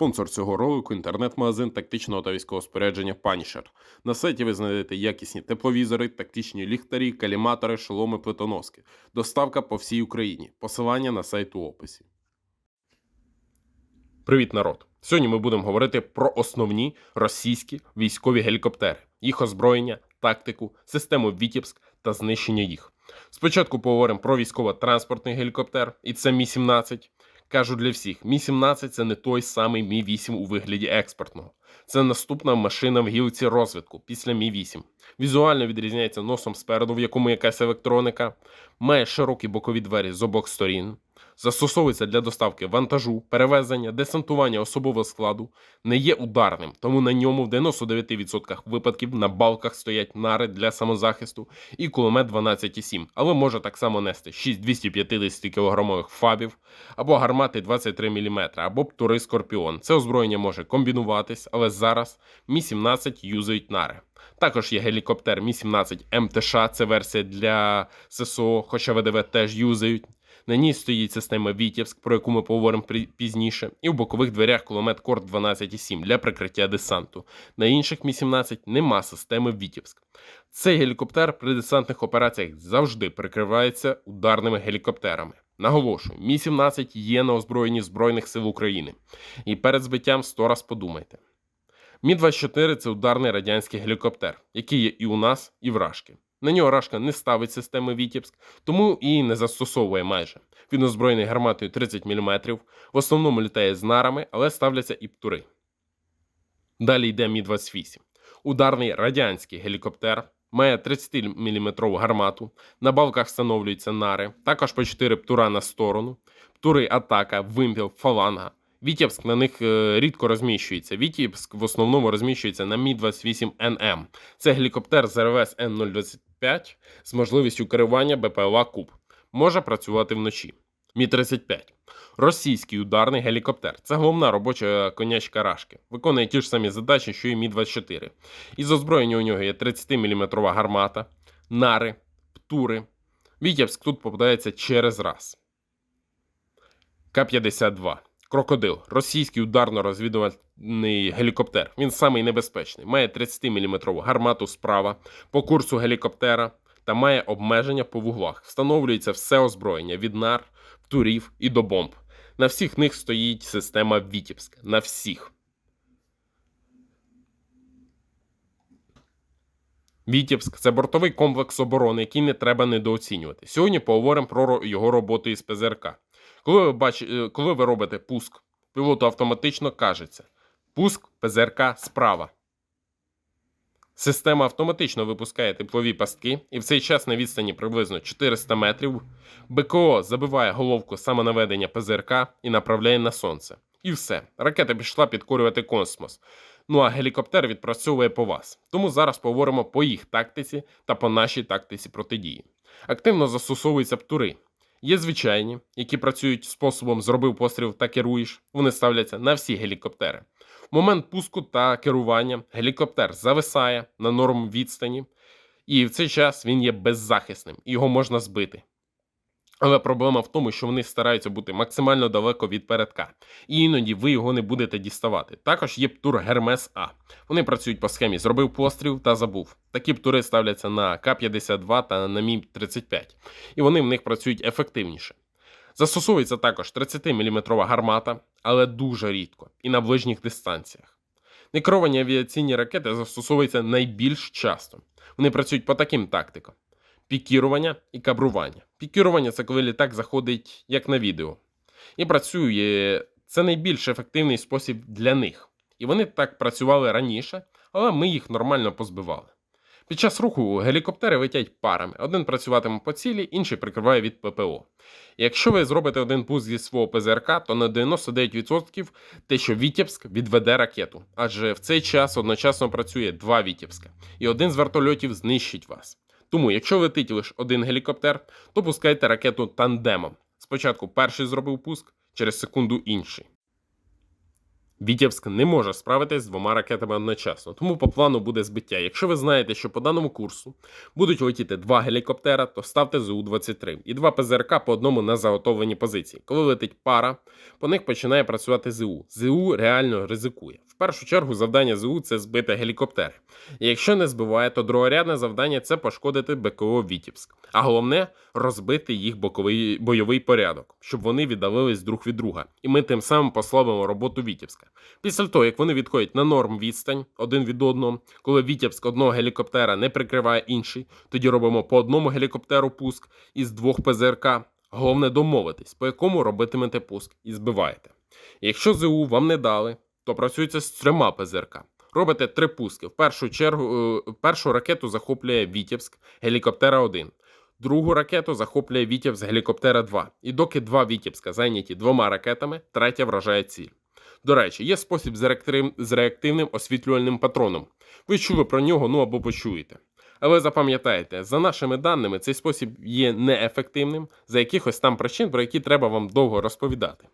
Спонсор цього ролику інтернет-магазин тактичного та військового спорядження Punisher. На сайті ви знайдете якісні тепловізори, тактичні ліхтарі, каліматори, шоломи, плитоноски. Доставка по всій Україні. Посилання на сайт у описі. Привіт, народ! Сьогодні ми будемо говорити про основні російські військові гелікоптери, їх озброєння, тактику, систему Вітібськ та знищення їх. Спочатку поговоримо про військово-транспортний гелікоптер, і це Мі-17. Кажу для всіх: Мі-17 це не той самий Мі-8 у вигляді експортного. Це наступна машина в гілці розвитку після Мі-8. Візуально відрізняється носом спереду, в якому якась електроніка, має широкі бокові двері з обох сторін, застосовується для доставки вантажу, перевезення, десантування особового складу, не є ударним, тому на ньому в 99% випадків на балках стоять нари для самозахисту і кулемет 12,7, але може так само нести 6 250 кг фабів або гармати 23 мм, або птури Скорпіон. Це озброєння може комбінуватись, але зараз Мі-17 юзають нари. Також є гелікоптер Мі-17 МТШ, це версія для ССО, хоча ВДВ теж юзають. На ній стоїть система Вітівськ, про яку ми поговоримо пізніше, і в бокових дверях кулемет Корт 12,7 для прикриття десанту. На інших Мі-17 нема системи Вітівськ. Цей гелікоптер при десантних операціях завжди прикривається ударними гелікоптерами. Наголошую, Мі-17 є на озброєнні Збройних сил України. І перед збиттям сто раз подумайте. Мі-24 це ударний радянський гелікоптер, який є і у нас, і в Рашки. На нього Рашка не ставить системи Вітібськ, тому і не застосовує майже. Він озброєний гарматою 30 мм, в основному літає з нарами, але ставляться і птури. Далі йде Мі-28. Ударний радянський гелікоптер має 30-мм гармату, на балках встановлюються нари, також по 4 птура на сторону, птури атака, вимпіл, фаланга. Вітєвськ на них е, рідко розміщується. Вітєвськ в основному розміщується на Мі-28НМ. Це гелікоптер з РВС Н-025 з можливістю керування БПЛА Куб. Може працювати вночі. Мі-35. Російський ударний гелікоптер. Це головна робоча конячка Рашки. Виконує ті ж самі задачі, що і Мі-24. Із озброєння у нього є 30-мм гармата, нари, птури. Вітєвськ тут попадається через раз. К-52. Крокодил російський ударно-розвідувальний гелікоптер. Він самий небезпечний. Має 30-мм гармату справа по курсу гелікоптера та має обмеження по вуглах. Встановлюється все озброєння від нар, птурів і до бомб. На всіх них стоїть система Вітібськ. На всіх. Вітібськ це бортовий комплекс оборони, який не треба недооцінювати. Сьогодні поговоримо про його роботу із ПЗРК. Коли ви, бач... е, коли ви робите пуск, пілоту автоматично кажеться: пуск ПЗРК справа. Система автоматично випускає теплові пастки, і в цей час на відстані приблизно 400 метрів БКО забиває головку самонаведення ПЗРК і направляє на сонце. І все. Ракета пішла підкорювати космос. Ну а гелікоптер відпрацьовує по вас. Тому зараз поговоримо по їх тактиці та по нашій тактиці протидії. Активно застосовуються птури. Є звичайні, які працюють способом зробив постріл та керуєш. Вони ставляться на всі гелікоптери. В момент пуску та керування гелікоптер зависає на норм відстані, і в цей час він є беззахисним, його можна збити. Але проблема в тому, що вони стараються бути максимально далеко від передка, і іноді ви його не будете діставати. Також є птур Гермес А. Вони працюють по схемі зробив постріл та забув. Такі птури ставляться на К-52 та на Мі-35, і вони в них працюють ефективніше. Застосовується також 30-мм гармата, але дуже рідко і на ближніх дистанціях. Некеровані авіаційні ракети застосовуються найбільш часто. Вони працюють по таким тактикам: пікірування і кабрування. Пікірування це коли літак заходить як на відео. І працює це найбільш ефективний спосіб для них. І вони так працювали раніше, але ми їх нормально позбивали. Під час руху гелікоптери летять парами. Один працюватиме по цілі, інший прикриває від ППО. І Якщо ви зробите один пуск зі свого ПЗРК, то на 99% те, що Вітєбськ відведе ракету, адже в цей час одночасно працює два Вітєбська, і один з вертольотів знищить вас. Тому, якщо летить лише один гелікоптер, то пускайте ракету тандемом. Спочатку перший зробив пуск, через секунду інший. Вітєвськ не може справитись з двома ракетами одночасно, тому по плану буде збиття. Якщо ви знаєте, що по даному курсу будуть летіти два гелікоптера, то ставте ЗУ-23 і два ПЗРК по одному на заготовлені позиції. Коли летить пара, по них починає працювати ЗУ. ЗУ реально ризикує. В першу чергу завдання ЗУ це збити гелікоптери. І якщо не збиває, то другорядне завдання це пошкодити БКО Вітівськ. А головне розбити їх боковий бойовий порядок, щоб вони віддалились друг від друга. І ми тим самим послабимо роботу Вітівська. Після того, як вони відходять на норм відстань один від одного, коли Вітівськ одного гелікоптера не прикриває інший, тоді робимо по одному гелікоптеру пуск із двох ПЗРК. Головне домовитись, по якому робитимете пуск і збиваєте. Якщо ЗУ вам не дали, то працюється з трьома ПЗРК. Робите три пуски. В першу чергу е, першу ракету захоплює Вітєвськ, гелікоптера 1. Другу ракету захоплює Вітєвськ, гелікоптера 2. І доки два Вітєвська зайняті двома ракетами, третя вражає ціль. До речі, є спосіб з, реактив... з реактивним освітлювальним патроном. Ви чули про нього, ну або почуєте. Але запам'ятайте, за нашими даними, цей спосіб є неефективним за якихось там причин, про які треба вам довго розповідати.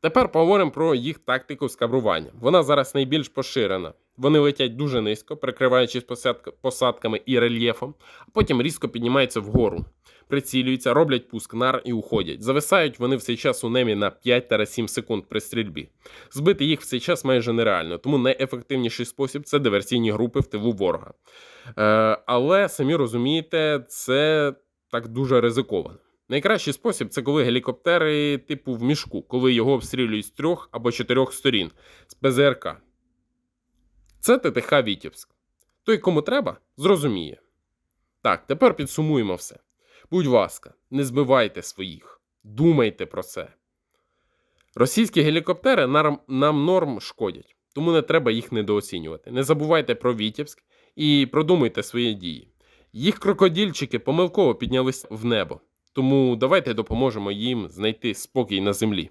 Тепер поговоримо про їх тактику скабрування. Вона зараз найбільш поширена. Вони летять дуже низько, прикриваючись посадка- посадками і рельєфом, а потім різко піднімаються вгору, прицілюються, роблять пуск нар і уходять. Зависають вони в цей час у небі на 5-7 секунд при стрільбі. Збити їх в цей час майже нереально, тому найефективніший спосіб це диверсійні групи в тилу ворога. Е, але самі розумієте, це так дуже ризиковано. Найкращий спосіб це коли гелікоптери типу в мішку, коли його обстрілюють з трьох або чотирьох сторін з ПЗРК. Це ТТХ Вітівськ. Той, кому треба, зрозуміє. Так, тепер підсумуємо все. Будь ласка, не збивайте своїх, думайте про це. Російські гелікоптери нам, норм шкодять, тому не треба їх недооцінювати. Не забувайте про Вітівськ і продумуйте свої дії. Їх крокодільчики помилково піднялись в небо, тому давайте допоможемо їм знайти спокій на землі.